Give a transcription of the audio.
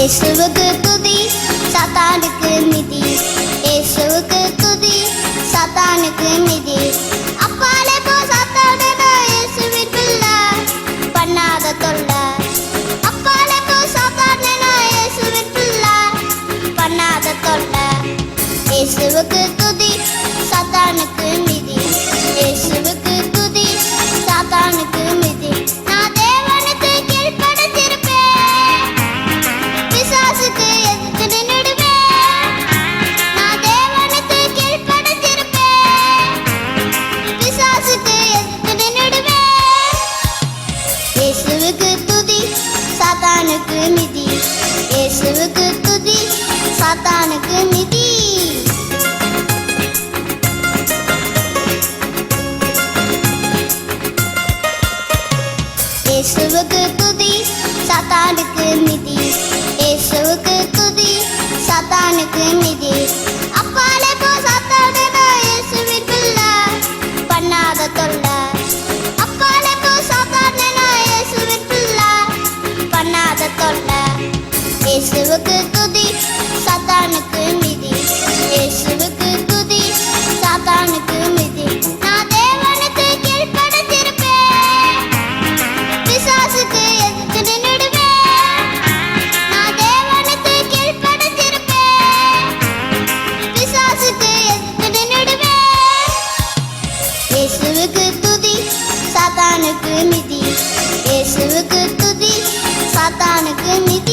இயேசுவுக்கு துதி சாத்தானுக்கு மிதி இயேசுவுக்கு துதி சாத்தானுக்கு மிதி அப்பாலே போ சாத்தானே இயேசுவின் பிள்ளை பண்ணாத தொல்லை. அப்பாலே போ சாத்தானே இயேசுவின் பிள்ளை பண்ணாத தொல்லை. இயேசுவுக்கு இயேசுவுக்கு துதி சத்தானுக்கு மிதி இயேசுவுக்கு துதி சத்தானுக்கு மிதி அப்பாலே போ சத்தானுடா இயேசுவின் பிள்ளை. பண்ணாத தொல்லை. அப்பாலே போ சத்தானுடா இயேசுவின் பிள்ளை. பண்ணாத தொல்லை. இயேசுவுக்கு துதி சத்தானுக்கு மிதி சாத்தானுக்கு நிதி இயேசுவுக்கு துதி சாத்தானுக்கு நிதி.